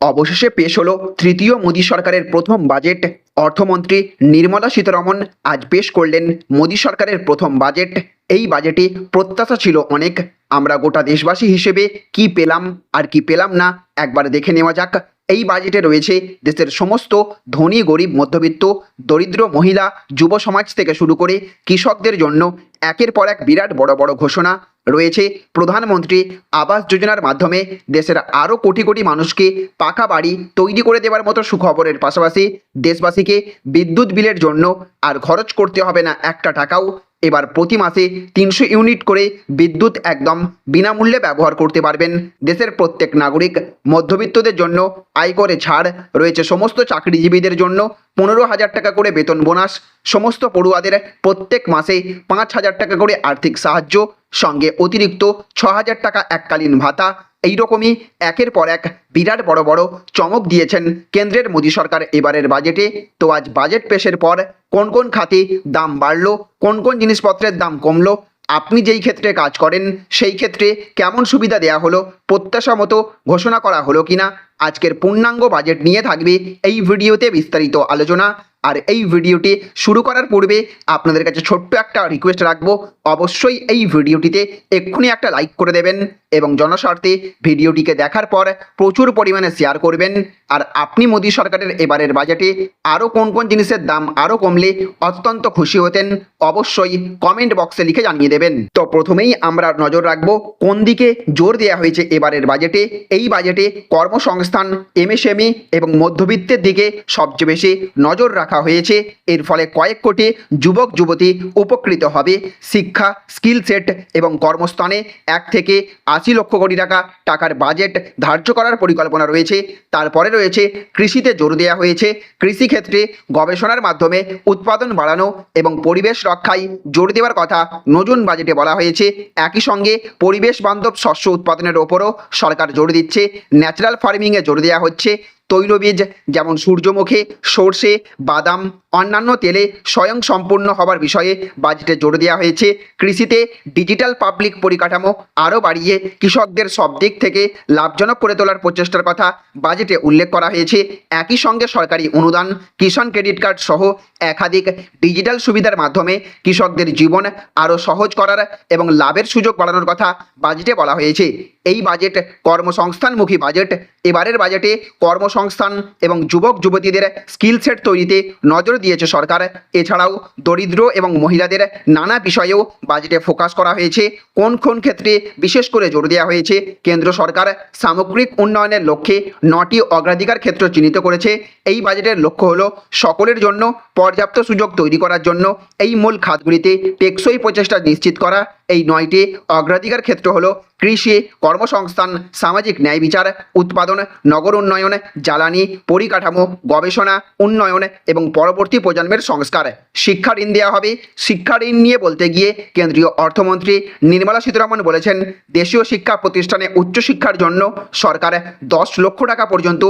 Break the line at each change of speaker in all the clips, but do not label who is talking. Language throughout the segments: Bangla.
অবশেষে পেশ হলো তৃতীয় মোদী সরকারের প্রথম বাজেট। অর্থমন্ত্রী নির্মলা সীতারমন আজ পেশ করলেন মোদী সরকারের প্রথম বাজেট। এই বাজেটে প্রত্যাশা ছিল অনেক। আমরা গোটা দেশবাসী হিসেবে কি পেলাম আর কি পেলাম না একবার দেখে নেওয়া যাক। এই বাজেটে রয়েছে দেশের সমস্ত ধনী, গরিব, মধ্যবিত্ত, দরিদ্র মহিলা, যুব সমাজ থেকে শুরু করে কৃষকদের জন্য একের পর এক বিরাট বড় বড় ঘোষণা। রয়েছে। প্রধানমন্ত্রী আবাস যোজনার মাধ্যমে দেশের আরও কোটি কোটি মানুষকে পাকা বাড়ি তৈরি করে দেওয়ার মতো সুখবরের পাশাপাশি দেশবাসীকে বিদ্যুৎ বিলের জন্য আর খরচ করতে হবে না একটা টাকাও এবার প্রতি মাসে তিনশো ইউনিট করে বিদ্যুৎ একদম বিনামূল্যে ব্যবহার করতে পারবেন। দেশের প্রত্যেক নাগরিক মধ্যবিত্তদের জন্য আয়করে ছাড়, রয়েছে সমস্ত চাকরিজীবীদের জন্য পনেরো হাজার টাকা করে বেতন বোনাস, সমস্ত পড়ুয়াদের প্রত্যেক মাসে পাঁচ হাজার টাকা করে আর্থিক সাহায্য, সঙ্গে অতিরিক্ত ছ হাজার টাকা এককালীন ভাতা। এইরকমই একের পর এক বিরাট বড় বড় চমক দিয়েছেন কেন্দ্রের মোদী সরকার এবারের বাজেটে। তো আজ বাজেট পেশের পর কোন কোন খাতে দাম বাড়লো, কোন কোন জিনিসপত্রের দাম কমলো, আপনি যেই ক্ষেত্রে কাজ করেন সেই ক্ষেত্রে কেমন সুবিধা দেওয়া হলো, প্রত্যাশা মতো ঘোষণা করা হলো কিনা, আজকের পূর্ণাঙ্গ বাজেট নিয়ে থাকবে এই ভিডিওতে বিস্তারিত আলোচনা। আর এই ভিডিওটি শুরু করার পূর্বে আপনাদের কাছে ছোট্ট একটা রিকোয়েস্ট রাখব, অবশ্যই এই ভিডিওটিতে এক্ষুনি একটা লাইক করে দেবেন এবং জনস্বার্থে ভিডিওটিকে দেখার পর প্রচুর পরিমাণে শেয়ার করবেন। আর আপনি মোদী সরকারের এবারের বাজেটে আরও কোন কোন জিনিসের দাম আরও কমলে অত্যন্ত খুশি হতেন, অবশ্যই কমেন্ট বক্সে লিখে জানিয়ে দেবেন। তো প্রথমেই আমরা নজর রাখব কোন দিকে জোর দেওয়া হয়েছে এবারের বাজেটে। এই বাজেটে কর্মসংস্থান, এমএসএমই এবং মধ্যবিত্তের দিকে সবচেয়ে বেশি নজর রাখা হয়েছে। এর ফলে কয়েক কোটি যুবক, যুবতী উপকৃত হবে। শিক্ষা স্কিল সেট এবং কর্মস্থানে এক থেকে আশি লক্ষ কোটি টাকা টাকার বাজেট ধার্য করার পরিকল্পনা রয়েছে। তারপরে রয়েছে, কৃষিতে জোর দেওয়া হয়েছে। কৃষিক্ষেত্রে গবেষণার মাধ্যমে উৎপাদন বাড়ানো এবং পরিবেশ রক্ষায় জোর দেওয়ার কথা নতুন বাজেটে বলা হয়েছে। একই সঙ্গে পরিবেশ বান্ধব শস্য উৎপাদনের ওপরও সরকার জোর দিচ্ছে। ন্যাচারাল ফার্মিংয়ে জোর দেওয়া হচ্ছে। তৈলবীজ, যেমন সূর্যমুখী, সর্ষে, বাদাম, অন্যান্য তেলে স্বয়ং সম্পূর্ণ হবার বিষয়ে বাজেটে জোর দেওয়া হয়েছে। কৃষিতে ডিজিটাল পাবলিক পরিকাঠামো আরও বাড়িয়ে কৃষকদের সব দিক থেকে লাভজনক করে তোলার প্রচেষ্টার কথা বাজেটে উল্লেখ করা হয়েছে। একই সঙ্গে সরকারি অনুদান, কিষাণ ক্রেডিট কার্ড সহ একাধিক ডিজিটাল সুবিধার মাধ্যমে কৃষকদের জীবন আরও সহজ করার এবং লাভের সুযোগ বাড়ানোর কথা বাজেটে বলা হয়েছে। এই বাজেট কর্মসংস্থানমুখী বাজেট। এবারের বাজেটে কর্মসংস্থান এবং যুবক যুবতীদের স্কিল সেট তৈরিতে নজর দিয়েছে সরকার। এছাড়াও দরিদ্র এবং মহিলাদের নানা বিষয়েও বাজেটে ফোকাস করা হয়েছে। কোন কোন ক্ষেত্রে বিশেষ করে জোর দেওয়া হয়েছে? কেন্দ্র সরকার সামগ্রিক উন্নয়নের লক্ষ্যে নটি অগ্রাধিকার ক্ষেত্র চিহ্নিত করেছে। এই বাজেটের লক্ষ্য হলো সকলের জন্য পর্যাপ্ত সুযোগ তৈরি করার জন্য এই মূল খাতগুলিতে টেকসই প্রচেষ্টা নিশ্চিত করা। এই নয়টি অগ্রাধিকার ক্ষেত্র হলো কৃষি, কর্মসংস্থান, সামাজিক ন্যায় বিচার, উৎপাদন, নগর উন্নয়ন জ্বালানি, পরিকাঠামো, গবেষণা, উন্নয়ন এবং পরবর্তী প্রজন্মের সংস্কার। শিক্ষা ঋণ দেওয়া হবে। শিক্ষা ঋণ নিয়ে বলতে গিয়ে কেন্দ্রীয় অর্থমন্ত্রী নির্মলা সীতারামন বলেছেন, দেশীয় শিক্ষা প্রতিষ্ঠানে উচ্চশিক্ষার জন্য সরকার দশ লক্ষ টাকা পর্যন্ত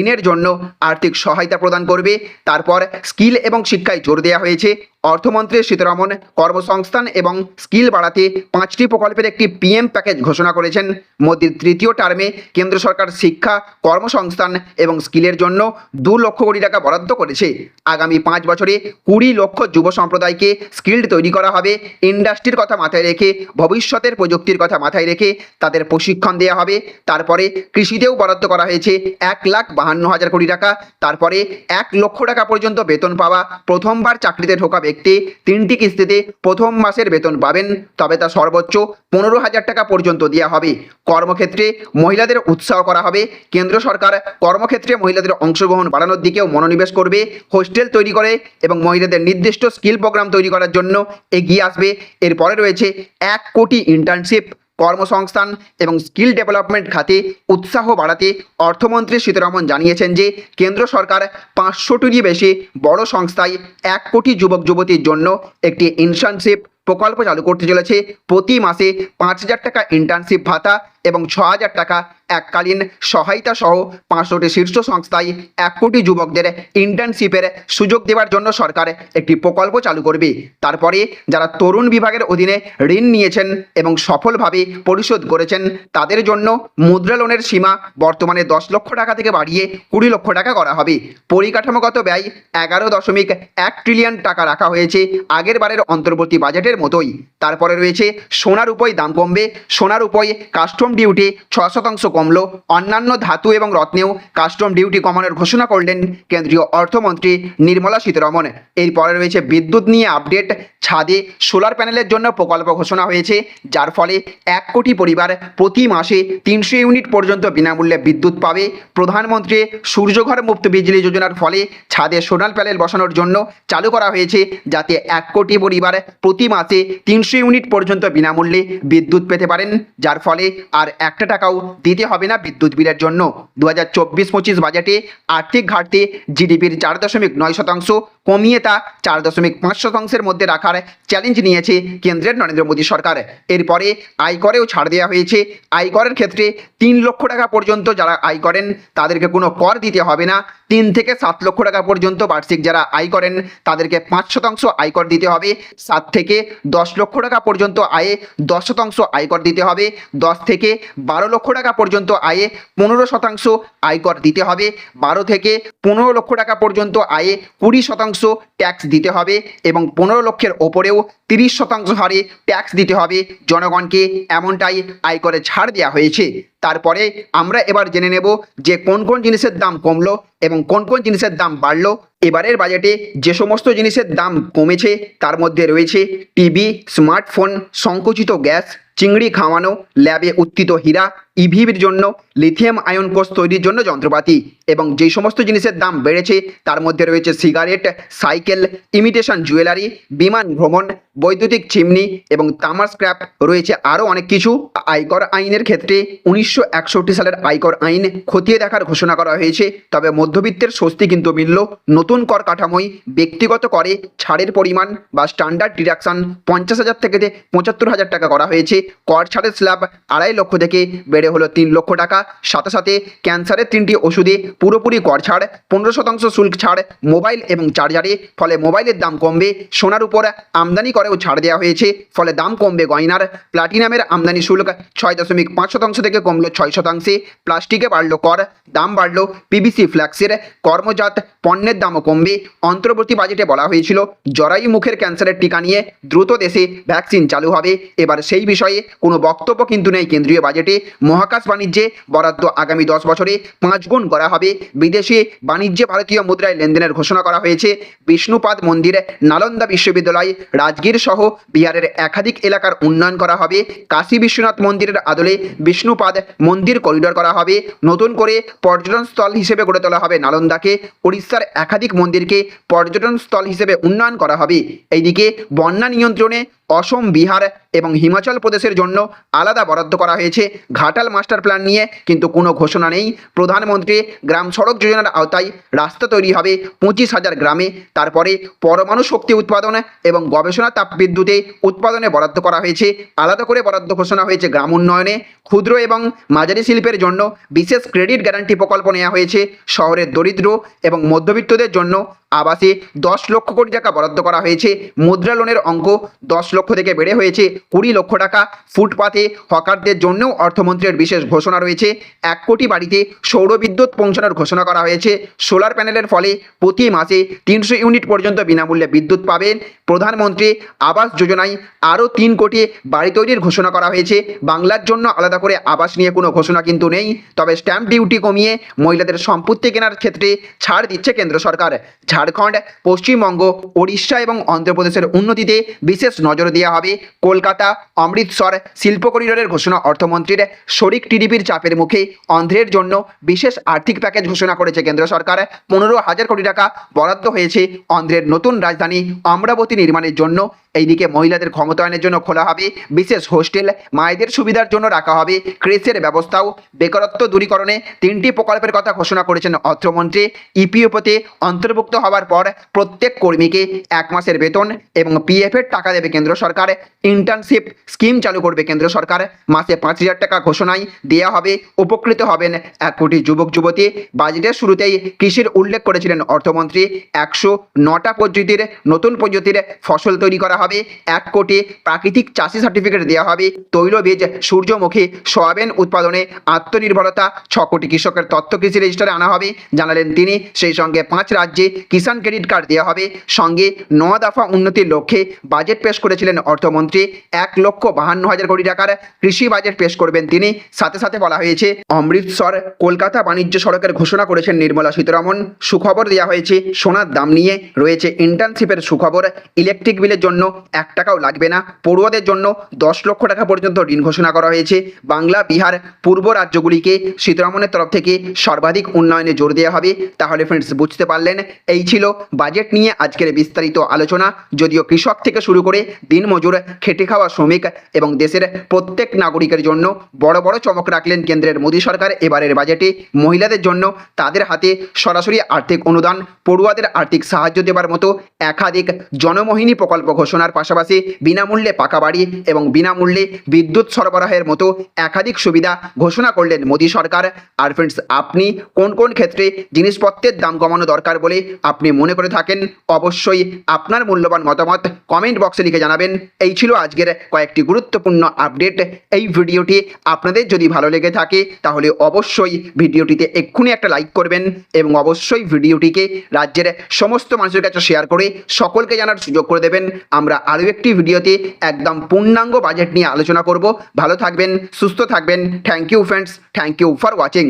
ঋণের জন্য আর্থিক সহায়তা প্রদান করবে। তারপর স্কিল এবং শিক্ষায় জোর দেওয়া হয়েছে। অর্থমন্ত্রী সীতারামন কর্মসংস্থান এবং স্কিল বাড়াতে পাঁচটি প্রকল্পের একটি পিএম প্যাকেজ ঘোষণা করেছেন। মোদীর তৃতীয় টার্মে কেন্দ্র সরকার শিক্ষা, কর্মসংস্থান এবং স্কিলের জন্য দু লক্ষ কোটি টাকা বরাদ্দ করেছে। আগামী পাঁচ বছরে কুড়ি লক্ষ যুব সম্প্রদায়কে স্কিল্ড তৈরি করা হবে। ইন্ডাস্ট্রির কথা মাথায় রেখে, ভবিষ্যতের প্রযুক্তির কথা মাথায় রেখে তাদের প্রশিক্ষণ দেওয়া হবে। তারপরে কৃষিতেও বরাদ্দ করা হয়েছে এক লাখ বাহান্ন হাজার কোটি টাকা। তারপরে এক লক্ষ টাকা পর্যন্ত বেতন পাওয়া। প্রথমবার চাকরিতে ঢোকা ব্যক্তি তিনটি কিস্তিতে প্রথম মাসের বেতন পাবেন, তবে তা সর্বোচ্চ পনেরো হাজার টাকা পর্যন্ত দেওয়া হবে। কর্মক্ষেত্রে মহিলাদের উৎসাহ করা হবে। কেন্দ্র সরকার কর্মক্ষেত্রে মহিলাদের অংশগ্রহণ বাড়ানোর দিকেও মনোনিবেশ করবে। হোস্টেল তৈরি করে এবং মহিলাদের নির্দিষ্ট স্কিল প্রোগ্রাম তৈরি করার জন্য এগিয়ে আসবে। এরপরে রয়েছে এক কোটি ইন্টার্নশিপ কর্মসংস্থান এবং স্কিল ডেভেলপমেন্ট খাতে উৎসাহ বাড়াতে অর্থমন্ত্রী সীতারমন জানিয়েছেন যে, কেন্দ্র সরকার পাঁচশোটিরই বেশি বড় সংস্থায় এক কোটি যুবক যুবতীর জন্য একটি ইন্টার্নশিপ প্রকল্প চালু করতে চলেছে। প্রতি মাসে পাঁচ হাজার টাকা ইন্টার্নশিপ ভাতা এবং ছ হাজার টাকা এককালীন সহায়তা সহ পাঁচশোটি শীর্ষ সংস্থায় এক কোটি যুবকদের ইন্টার্নশিপের সুযোগ দেওয়ার জন্য সরকার একটি প্রকল্প চালু করবে। তারপরে যারা তরুণ বিভাগের অধীনে ঋণ নিয়েছেন এবং সফলভাবে পরিশোধ করেছেন, তাদের জন্য মুদ্রা লোনের সীমা বর্তমানে দশ লক্ষ টাকা থেকে বাড়িয়ে কুড়ি লক্ষ টাকা করা হবে। পরিকাঠামোগত ব্যয় এগারো দশমিক এক ট্রিলিয়ন টাকা রাখা হয়েছে আগের বারের অন্তর্বর্তী বাজেটের মতোই। তারপরে রয়েছে সোনার উপয় দাম কমবে। সোনার উপয় কাস্টম ডিউটি ছ শতাংশ কমলো। অন্যান্য ধাতু এবং রত্নেও কাস্টম ডিউটি কমানোর ঘোষণা করলেন কেন্দ্রীয় অর্থমন্ত্রী নির্মলা সীতারমন। এরপরে রয়েছে বিদ্যুৎ নিয়ে আপডেট। ছাদে সোলার প্যানেলের জন্য প্রকল্প ঘোষণা হয়েছে, যার ফলে এক কোটি পরিবার প্রতি মাসে তিনশো ইউনিট পর্যন্ত বিনামূল্যে বিদ্যুৎ পাবে। প্রধানমন্ত্রী সূর্যঘর মুক্ত বিজলি যোজনার ফলে ছাদে সোলার প্যানেল বসানোর জন্য চালু করা হয়েছে, যাতে এক কোটি পরিবার প্রতি মাসে তিনশো ইউনিট পর্যন্ত বিনামূল্যে বিদ্যুৎ পেতে পারেন, যার ফলে আর একটা টাকাও দিতে হবে না বিদ্যুৎ বিলের জন্য। দু হাজার চব্বিশ পঁচিশ বাজেটে আর্থিক ঘাটতি জিডিপির চার দশমিক নয় শতাংশ কমিয়ে তা চার দশমিক পাঁচ শতাংশের মধ্যে রাখার চ্যালেঞ্জ নিয়েছে কেন্দ্রের নরেন্দ্র মোদী সরকার। এরপরে আয়করেও ছাড় দেওয়া হয়েছে। আয়করের ক্ষেত্রে তিন লক্ষ টাকা পর্যন্ত যারা আয় করেন, তাদেরকে কোনো কর দিতে হবে না। তিন থেকে সাত লক্ষ টাকা পর্যন্ত বার্ষিক যারা আয় করেন, তাদেরকে পাঁচ শতাংশ আয়কর দিতে হবে। সাত থেকে দশ লক্ষ টাকা পর্যন্ত আয়ে দশ শতাংশ আয়কর দিতে হবে। দশ থেকে বারো লক্ষ টাকা পর্যন্ত আয়ে পনেরো শতাংশ আয়কর দিতে হবে। বারো থেকে পনেরো লক্ষ টাকা পর্যন্ত আয়ে কুড়ি শতাংশ ট্যাক্স দিতে হবে এবং পনেরো লক্ষের ওপরেও তিরিশ শতাংশ হারে ট্যাক্স দিতে হবে। জনগণকে এমনটাই আয়করে ছাড় দেওয়া হয়েছে। তারপরে আমরা এবার জেনে নেব যে কোন কোন জিনিসের দাম কমলো এবং কোন কোন জিনিসের দাম বাড়লো। এবারের বাজেটে যে সমস্ত জিনিসের দাম কমেছে তার মধ্যে রয়েছে টিভি স্মার্টফোন সংকুচিত গ্যাস, চিংড়ি খাওয়ানো ল্যাবে উত্থিত হীরা ইভির জন্য লিথিয়াম আয়ন কোষ তৈরির জন্য যন্ত্রপাতি। এবং যে সমস্ত জিনিসের দাম বেড়েছে, তার মধ্যে রয়েছে সিগারেট, সাইকেল ইমিটেশন জুয়েলারি বিমান ভ্রমণ, বৈদ্যুতিক চিমনি এবং তামার স্ক্র্যাপ রয়েছে আরও অনেক কিছু। আয়কর আইনের ক্ষেত্রে উনিশশো একষট্টি সালের আয়কর আইন খতিয়ে দেখার ঘোষণা করা হয়েছে, তবে মধ্যবিত্তের স্বস্তি কিন্তু মিলল নতুন কর কাঠামোয় ব্যক্তিগত করে ছাড়ের পরিমাণ বা স্ট্যান্ডার্ড ডিডাকশন পঞ্চাশ হাজার থেকে পঁচাত্তর হাজার টাকা করা হয়েছে, কর ছাড়ের স্ল্যাব আড়াই লক্ষ থেকে বেড়ে হলো তিন লক্ষ টাকা। সাথে সাথে ক্যান্সারের তিনটি ওষুধে পুরোপুরি কর ছাড়, পনেরো শতাংশ শুল্ক ছাড়, মোবাইল এবং চার্জারে, ফলে মোবাইলের দাম কমবে, সোনার উপর আমদানি করেও ছাড় দেওয়া হয়েছে, ফলে দাম কমবে গয়নার। প্লাটিনামের আমদানি শুল্ক ছয় দশমিক পাঁচ শতাংশ থেকে কমলো ছয় শতাংশে, প্লাস্টিকে বাড়লো কর, দাম বাড়লো পিবিসি ফ্ল্যাক্সের। কর্মজাত পণ্যের দামও কমবে, অন্তর্বর্তী বাজেটে বলা হয়েছিল, জরায়ু মুখের ক্যান্সারের টিকা নিয়ে দ্রুত দেশে ভ্যাকসিন চালু হবে। এবার সেই বিষয়ে কোনো বক্তব্য কিন্তু নেই কেন্দ্রীয় বাজেটে। মহাকাশ বাণিজ্যে বরাদ্দ আগামী দশ বছরে পাঁচ গুণ করা হবে। বিদেশে বাণিজ্যে ভারতীয় মুদ্রায় লেনদেনের ঘোষণা করা হয়েছে। বিষ্ণুপাদ মন্দির নালন্দা বিশ্ববিদ্যালয়, রাজগীর সহ বিহারের একাধিক এলাকার উন্নয়ন করা হবে। কাশী বিশ্বনাথ মন্দিরের আদলে বিষ্ণুপাদ মন্দির করিডোর করা হবে। নতুন করে পর্যটন স্থল হিসেবে গড়ে তোলা হবে নালন্দাকে। উড়িষ্যার একাধিক মন্দিরকে পর্যটন স্থল হিসেবে উন্নয়ন করা হবে। এইদিকে বন্যা নিয়ন্ত্রণে অসম, বিহার এবং হিমাচল প্রদেশের জন্য আলাদা বরাদ্দ করা হয়েছে। ঘাটাল মাস্টার প্ল্যান নিয়ে কিন্তু কোনো ঘোষণা নেই। প্রধানমন্ত্রী গ্রাম সড়ক যোজনার আওতায় রাস্তা তৈরি হবে পঁচিশ হাজার গ্রামে। তারপরে পরমাণু শক্তি উৎপাদন এবং গবেষণা তাপবিদ্যুতে উৎপাদনে বরাদ্দ করা হয়েছে। আলাদা করে বরাদ্দ ঘোষণা হয়েছে গ্রাম উন্নয়নে। ক্ষুদ্র এবং মাঝারি শিল্পের জন্য বিশেষ ক্রেডিট গ্যারান্টি প্রকল্প নেওয়া হয়েছে। শহরের দরিদ্র এবং মধ্যবিত্তদের জন্য আবাসে দশ লক্ষ কোটি টাকা বরাদ্দ করা হয়েছে। মুদ্রা লোনের অঙ্ক দশ লক্ষ থেকে বেড়ে হয়েছে। কুড়ি লক্ষ টাকা ফুটপাতে হকারদের জন্যও অর্থমন্ত্রীর বিশেষ ঘোষণা রয়েছে। এক কোটি বাড়িতে সৌরবিদ্যুৎ পৌঁছানোর ঘোষণা করা হয়েছে। সোলার প্যানেলের ফলে প্রতি মাসে তিনশো ইউনিট পর্যন্ত বিনামূল্যে বিদ্যুৎ পাবেন। প্রধানমন্ত্রী আবাস যোজনায় আরও তিন কোটি বাড়ি তৈরির ঘোষণা করা হয়েছে। বাংলার জন্য আলাদা করে আবাস নিয়ে কোনো ঘোষণা কিন্তু নেই। তবে স্ট্যাম্প ডিউটি কমিয়ে মহিলাদের সম্পত্তি কেনার ক্ষেত্রে ছাড় দিচ্ছে কেন্দ্র সরকার। ঝাড়খণ্ড, পশ্চিমবঙ্গ, ওড়িশা এবং অন্ধ্রপ্রদেশের উন্নতিতে বিশেষ নজর দেওয়া হবে। কলকাতা, অমৃতসর শিল্প করিডোরের ঘোষণা অর্থমন্ত্রীর শরিক টিডিপির চাপের মুখে অন্ধ্রের জন্য বিশেষ আর্থিক প্যাকেজ ঘোষণা করেছে কেন্দ্র সরকার। পনেরো হাজার কোটি টাকা বরাদ্দ হয়েছে অন্ধ্রের নতুন রাজধানী অমরাবতী নির্মাণের জন্য। এইদিকে মহিলাদের ক্ষমতায়নের জন্য খোলা হবে বিশেষ হোস্টেল, মায়েদের সুবিধার জন্য রাখা হবে ক্রেসের ব্যবস্থাও। বেকারত্ব দূরীকরণে তিনটি প্রকল্পের কথা ঘোষণা করেছেন অর্থমন্ত্রী। ইপিএফতে অন্তর্ভুক্ত হওয়ার পর প্রত্যেক কর্মীকে এক মাসের বেতন এবং পিএফের টাকা দেবে কেন্দ্র সরকার। ইন্টার্নশিপ স্কিম চালু করবে কেন্দ্র সরকার। মাসে পাঁচ হাজার টাকা ঘোষণায় দেওয়া হবে, উপকৃত হবেন এক কোটি যুবক, যুবতী। বাজেটের শুরুতেই কৃষির উল্লেখ করেছিলেন অর্থমন্ত্রী। একশো নটা পদ্ধতির, নতুন পদ্ধতির ফসল তৈরি করা হবে। এক কোটি প্রাকৃতিক চাষি সার্টিফিকেট দেওয়া হবে। তৈলবীজ, সূর্যমুখী, সয়াবিন উৎপাদনে আত্মনির্ভরতা, ছ কোটি কৃষকের তথ্য কৃষি রেজিস্টারে আনা হবে। জানালেন তিনি, সেই সঙ্গে পাঁচ রাজ্যে কিষাণ ক্রেডিট কার্ড দেওয়া হবে। সঙ্গে ন দফা উন্নতির লক্ষ্যে বাজেট পেশ করেছিলেন অর্থমন্ত্রী। এক লক্ষ বাহান্ন হাজার কোটি টাকার কৃষি বাজেট পেশ করবেন তিনি। সাথে সাথে বলা হয়েছে, অমৃতসর কলকাতা বাণিজ্য সড়কের ঘোষণা করেছেন নির্মলা সীতারমন। সুখবর দেওয়া হয়েছে, সোনার দাম নিয়ে রয়েছে ইন্টার্নশিপের সুখবর। ইলেকট্রিক বিলের জন্য এক টাকাও লাগবে না। পড়ুয়াদের জন্য দশ লক্ষ টাকা পর্যন্ত ঋণ ঘোষণা করা হয়েছে। বাংলা, বিহার পূর্ব রাজ্যগুলিকে সীতারমনের তরফ থেকে সর্বাধিক উন্নয়নে জোর দেওয়া হবে। তাহলে ফ্রেন্ডস বুঝতে পারলেন? এই ছিল বাজেট নিয়ে আজকের বিস্তারিত আলোচনা। যদিও কৃষক থেকে শুরু করে দিনমজুর, খেটে খাওয়া শ্রমিক এবং দেশের প্রত্যেক নাগরিকের জন্য বড় বড় চমক রাখলেন কেন্দ্রের মোদী সরকার। এবারের বাজেটে মহিলাদের জন্য তাদের হাতে সরাসরি আর্থিক অনুদান, পড়ুয়াদের আর্থিক সাহায্য দেওয়ার মতো একাধিক জনমোহিনী প্রকল্প ঘোষণার পাশাপাশি বিনামূল্যে পাকা বাড়ি এবং বিনামূল্যে বিদ্যুৎ সরবরাহের মতো একাধিক সুবিধা ঘোষণা করলেন মোদী সরকার। আর ফ্রেন্ডস আপনি কোন কোন ক্ষেত্রে জিনিসপত্রের দাম কমানো দরকার বলে আপনি মনে করে থাকেন? অবশ্যই আপনার মূল্যবান মতামত কমেন্ট বক্সে লিখে জানাবেন। এই ছিল আজকের কয়েকটি গুরুত্বপূর্ণ আপডেট এই ভিডিওটি আপনাদের যদি ভালো লেগে থাকে, তাহলে অবশ্যই ভিডিওটিতে এক্ষুনি একটা লাইক করবেন এবং অবশ্যই ভিডিওটিকে রাজ্যের সমস্ত মানুষের কাছে শেয়ার করে সকলকে জানার সুযোগ করে দেবেন। আমরা আরও একটি ভিডিওতে একদম পূর্ণাঙ্গ বাজেট নিয়ে আলোচনা করব। ভালো থাকবেন, সুস্থ থাকবেন। Thank you friends thank you for watching